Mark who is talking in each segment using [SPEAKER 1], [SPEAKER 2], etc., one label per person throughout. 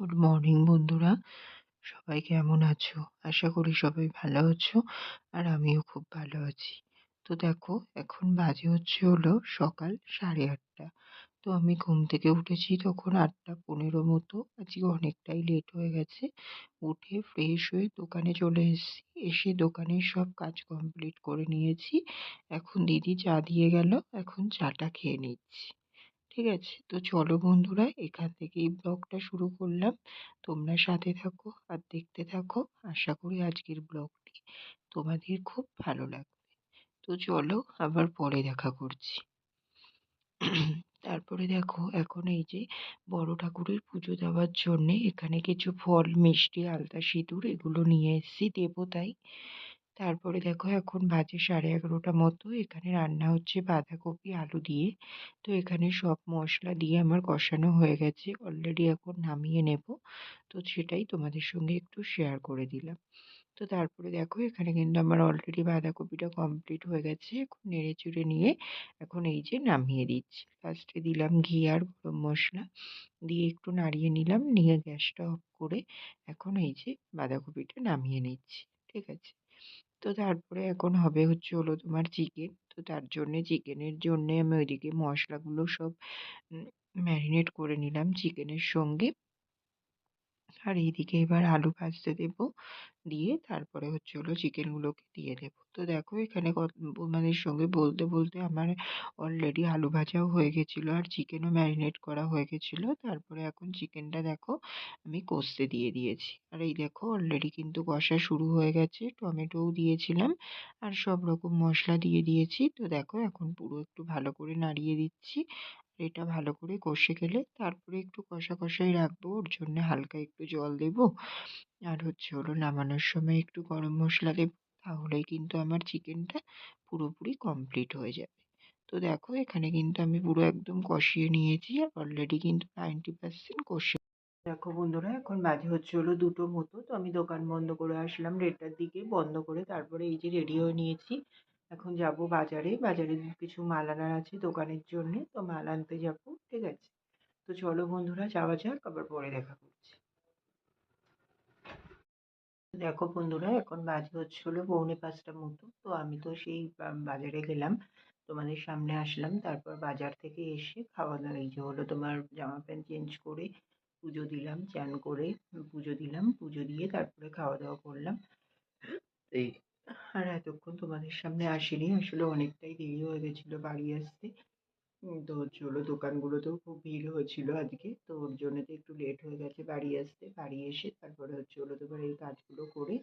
[SPEAKER 1] Good morning বন্ধুরা। সবাই কেমন আছো? আশা করি সবাই ভালো আছো, আর আমিও খুব ভালো আছি। তো দেখো, এখন বাজে হচ্ছে হলো সকাল সাড়ে আটটা। তো আমি ঘুম থেকে উঠেছি তখন আটটা পনেরো মতো। আজকে অনেকটাই লেট হয়ে গেছে। উঠে ফ্রেশ হয়ে দোকানে চলে এসেছি। এসে দোকানের সব কাজ কমপ্লিট করে নিয়েছি। এখন দিদি চা দিয়ে গেল, এখন চাটা খেয়ে নিচ্ছি। ঠিক আছে? তো চলো বন্ধুরা, এখান থেকে থেকেই ব্লগটা শুরু করলাম। তোমরা সাথে থাকো আর দেখতে থাকো। আশা করি আজকের ব্লগটি তোমাদের খুব ভালো লাগবে। তো চলো আবার পরে দেখা করছি। তারপরে দেখো, এখন এই যে বড় ঠাকুরের পুজো দেওয়ার জন্যে এখানে কিছু ফল, মিষ্টি, আলতা, সিঁদুর এগুলো নিয়ে এসেছি দেবো তাই তারপরে দেখো এখন বাজে সাড়ে এগারোটা মতো। এখানে রান্না হচ্ছে বাঁধাকপি, আলু দিয়ে। তো এখানে সব মশলা দিয়ে আমার কষানো হয়ে গেছে। অলরেডি এখন নামিয়ে নেব। তো সেটাই তোমাদের সঙ্গে একটু শেয়ার করে দিলাম। তো তারপরে দেখো এখানে কিন্তু আমার অলরেডি বাঁধাকপিটা কমপ্লিট হয়ে গেছে। এখন নেড়ে চুড়ে নিয়ে এখন এই যে নামিয়ে দিচ্ছি। ফার্স্টে দিলাম ঘি আর গরম মশলা। দিয়ে একটু নাড়িয়ে নিলাম। নিয়ে গ্যাসটা অফ করে এখন এই যে বাঁধাকপিটা নামিয়ে নিচ্ছি। ঠিক আছে? তো তারপরে এখন হবে হচ্ছে হলো তোমার চিকেন তো তার জন্যে চিকেনের জন্যে আমি ওইদিকে মশলাগুলো সব ম্যারিনেট করে নিলাম চিকেনের সঙ্গে। আর এইদিকে এবার আলু ভাজতে দেবো। দিয়ে তারপরে হচ্ছে হলো চিকেনগুলোকে দিয়ে দেবো। তো দেখো এখানে তোমাদের সঙ্গে বলতে বলতে আমার অলরেডি আলু ভাজাও হয়ে গেছিল আর চিকেনও ম্যারিনেট করা হয়ে গেছিল। তারপরে এখন চিকেনটা দেখো আমি কষতে দিয়ে দিয়েছি। আর এই দেখো অলরেডি কিন্তু কষা শুরু হয়ে গেছে টমেটোও দিয়েছিলাম আর সব রকম মশলা দিয়ে দিয়েছি। তো দেখো এখন পুরো একটু ভালো করে নাড়িয়ে দিচ্ছি। এটা ভালো করে কষে গেলে তারপরে একটু কষা কষাই রাখব, ওর জন্য হালকা একটু জল দেবো। আর হচ্ছে হলো নামানোর সময় একটু গরম মশলা দেবো, তাহলেই কিন্তু আমার চিকেনটা পুরোপুরি কমপ্লিট হয়ে যাবে। তো দেখো এখানে কিন্তু আমি পুরো একদম কষিয়ে নিয়েছি আর অলরেডি কিন্তু নাইনটি পার্সেন্ট কষে দেখো বন্ধুরা, এখন বাজে হচ্ছে হলো দুটো মতো, তো আমি দোকান বন্ধ করে আসলাম দেড়টার দিকে বন্ধ করে তারপরে এই যে রেডি হয়ে নিয়েছি। এখন যাব বাজারে বাজারে কিছু মাল আনার আছে দোকানের জন্যে, তো মাল আনতে যাব, ঠিক আছে? তো চলো বন্ধুরা, যাওয়া যাক, আবার পরে দেখা করছি। দেখো বন্ধুরা, এখন বাজে হচ্ছে হলো পৌনে পাঁচটা মতো। তো আমি তো সেই বাজারে গেলাম, তোমাদের সামনে আসলাম, তারপর বাজার থেকে এসে খাওয়া দাওয়া এই যে হলো তোমার জামা প্যান্ট চেঞ্জ করে পুজো দিলাম, চান করে পুজো দিলাম, পুজো দিয়ে তারপরে খাওয়া দাওয়া করলাম। এই আর এতক্ষণ তোমাদের সামনে আসিনি, আসলে অনেকটাই দেরি হয়ে গেছিল বাড়ি আসতে। তো হচ্ছে হলো দোকানগুলোতেও খুব ভিড় হয়েছিল আজকে, তো ওর জন্য তো একটু লেট হয়ে গেছে বাড়ি আসতে। বাড়ি এসে তারপরে হচ্ছে হলো তোমার এই কাজগুলো করে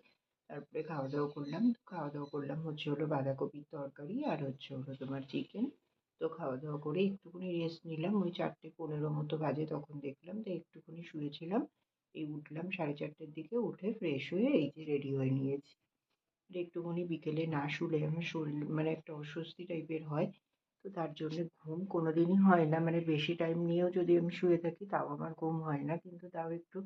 [SPEAKER 1] তারপরে খাওয়া দাওয়া করলাম। খাওয়া দাওয়া করলাম হচ্ছে হলো বাঁধাকপির তরকারি আর হচ্ছে হলো তোমার চিকেন তো খাওয়া দাওয়া করে একটুখানি রেস্ট নিলাম। ওই চারটে পনেরো মতো বাজে তখন দেখলাম, তো একটুখানি শুয়েছিলাম। এই উঠলাম সাড়ে চারটের দিকে, উঠে ফ্রেশ হয়ে এই যে রেডি হয়ে নিয়েছি। একটুখানি বিকেলে না শুলে আমার শরীর মানে একটা অস্বস্তি টাইপের হয়। তো তার জন্য ঘুম কোনো দিনই হয় না। মানে বেশি টাইম নিয়েও যদি আমি শুয়ে থাকি, তাও আমার ঘুম হয় না। কিন্তু তাও একটু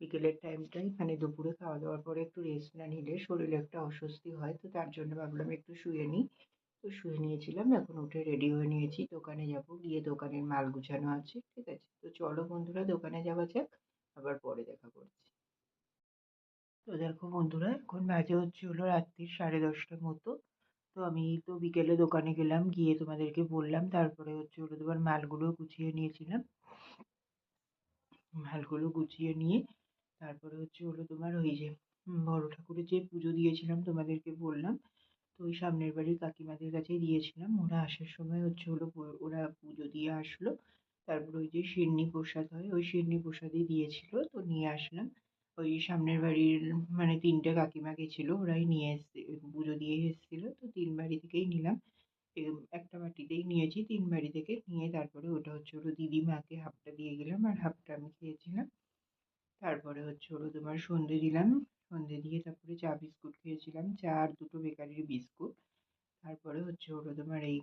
[SPEAKER 1] বিকেলের টাইমটাই মানে দুপুরে খাওয়া দাওয়ার পরে একটু রেস্ট না নিলে শরীরে একটা অস্বস্তি হয়। তো তার জন্য ভাবলাম একটু শুয়ে নিই। তো শুয়ে নিয়েছিলাম, এখন উঠে রেডি হয়ে নিয়েছি। দোকানে যাব, গিয়ে দোকানের মাল গুছানো আছে, ঠিক আছে? তো চলো বন্ধুরা, দোকানে যাওয়া যাক, আবার পরে দেখা করছি। তো দেখো বন্ধুরা, এখন বাজে হচ্ছে হলো রাত্রির সাড়ে দশটার মতো। তো আমি তো বিকেলে দোকানে গেলাম, গিয়ে তোমাদেরকে বললাম। তারপরে হচ্ছে হলো তোমার মালগুলো গুছিয়ে নিয়েছিলাম। মালগুলো গুছিয়ে নিয়ে তারপরে হচ্ছে হলো তোমার ওই যে বড় ঠাকুরের যে পুজো দিয়েছিলাম তোমাদেরকে বললাম। তো ওই সামনের বাড়ির কাকিমাদের কাছেই দিয়েছিলাম। ওরা আসার সময় হচ্ছে হলো ওরা পুজো দিয়ে আসলো। তারপর ওই যে শিরনি প্রসাদ হয়, ওই শিরনি প্রসাদই দিয়েছিল। তো নিয়ে আসলাম। ওই সামনের বাড়ির মানে তিনটে কাকিমা গেছিল, ওরাই নিয়ে এসছে, পুজো দিয়ে এসেছিল, তো তিন বাড়ি থেকেই নিলাম। একটা বাটিতেই নিয়েছি, তিন বাড়ি থেকে নিয়ে তারপরে ওটা হচ্ছে হলো দিদিমাকে হাফটা দিয়ে গেলাম আর হাফটা আমি খেয়েছিলাম। তারপরে হচ্ছে হলো তোমার সন্ধে দিলাম, সন্ধে দিয়ে তারপরে চা, বিস্কুট খেয়েছিলাম। চা আর দুটো বেকারির বিস্কুট। তারপরে হচ্ছে হলো তোমার এই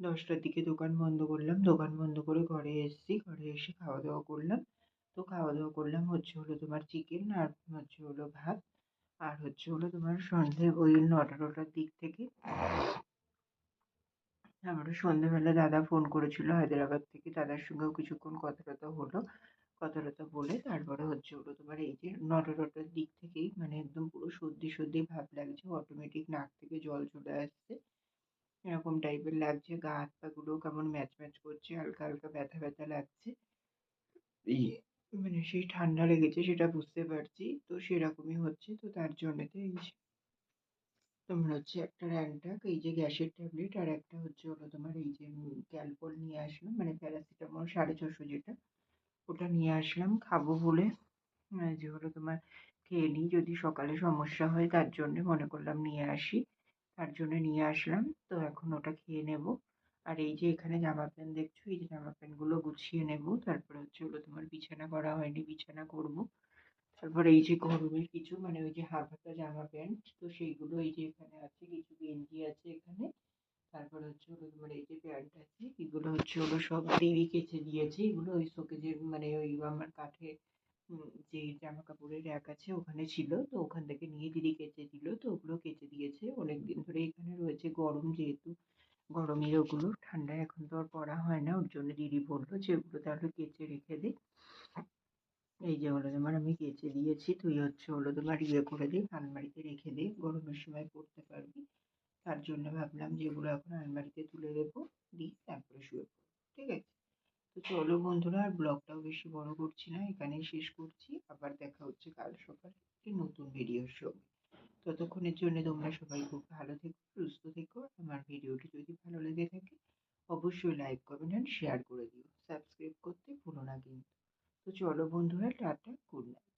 [SPEAKER 1] দশটার দিকে দোকান বন্ধ করলাম। দোকান বন্ধ করে ঘরে এসেছি, ঘরে এসে খাওয়া দাওয়া করলাম। তো খাওয়া দাওয়া করলাম হচ্ছে হলো তোমার চিকেন আর হচ্ছে হলো ভাত। আর হচ্ছে হলো তোমার সন্ধে ওই নটা নটার দিক থেকে তারপরে সন্ধ্যেবেলা দাদা ফোন করেছিল হায়দ্রাবাদ থেকে। দাদার সঙ্গেও কিছুক্ষণ কথা টথা হলো কথা টথা বলে তারপরে হচ্ছে হলো তোমার এই যে নটা টটার দিক থেকেই মানে একদম পুরো সর্দি সর্দি ভাব লাগছে অটোমেটিক নাক থেকে জল চলে আসছে। এরকম টাইপের লাগছে, গা হাত পাগুলোও কেমন ম্যাচ ম্যাচ করছে, হালকা হালকা ব্যথা ব্যথা লাগছে। এই মানে সেই ঠান্ডা লেগেছে সেটা বুঝতে পারছি। তো সেরকমই হচ্ছে তো তার জন্যেতে এই তোমার হচ্ছে একটা র্যানটাক এই যে গ্যাসের ট্যাবলেট আর একটা হচ্ছে হলো তোমার এই যে ক্যালপল নিয়ে আসলাম মানে প্যারাসিটামল সাড়ে ছশো যেটা ওটা নিয়ে আসলাম খাব বলে। আহ, যে হলো তোমার খেয়ে নিই যদি সকালে সমস্যা হয় তার জন্যে মনে করলাম নিয়ে আসি। তার জন্য নিয়ে আসলাম তো এখন ওটা খেয়ে নেব। আর এই যে এখানে জামা প্যান্ট দেখছ? এই যে জামা প্যান্টগুলো গুছিয়ে নেব। তারপরে হচ্ছে হলো তোমার বিছানা করা হয়নি, বিছানা করব। তারপরে এই যে গরমের কিছু মানে ওই যে হাফ হাতা জামা প্যান্ট, তো সেইগুলো এই যে এখানে আছে, কিছু গেঞ্জি আছে এখানে। তারপরে হচ্ছে হলো তোমার এই যে প্যান্ট আছে, এগুলো হচ্ছে হলো সব দিদি কেচে দিয়েছে। এগুলো ওই শোকেজের মানে ওই আমার কাঠের যে জামা কাপড়ের র্যাক আছে ওখানে ছিল। তো ওখান থেকে নিয়ে দিদি কেচে দিল। তো ওগুলো কেচে দিয়েছে। অনেকদিন ধরে এখানে রয়েছে গরম যেহেতু। গরমের ওগুলো ঠান্ডায় এখন তো আর পরা হয় না, ওর জন্য দিদি বলল যে ওগুলো তাহলে কেচে রেখে দে। এই যে হলো তোমার আমি কেচে দিয়েছি, তুই হচ্ছে হলো তোমার ইয়ে করে দে, আলমারিতে রেখে দে, গরমের সময় পরতে পারবি। তার জন্য ভাবলাম যে এগুলো এখন আলমারিতে তুলে দেবো দিই তারপরে শুয়ে পড়ব, ঠিক আছে? তো চলো বন্ধুরা, আর ব্লগটাও বেশি বড় করছি না, এখানেই শেষ করছি, আবার দেখা হচ্ছে কাল সকালে একটি নতুন ভিডিওর সঙ্গে ততক্ষণের জন্য তোমরা সবাই খুব ভালো থেকো, সুস্থ থেকো। আমার ভিডিওটি যদি ভালো লেগে থাকে, অবশ্যই লাইক, কমেন্ট অ্যান্ড শেয়ার করে দিও। সাবস্ক্রাইব করতে ভুলো না কিন্তু। তো চলো বন্ধুরা, টাটা গুড নাইট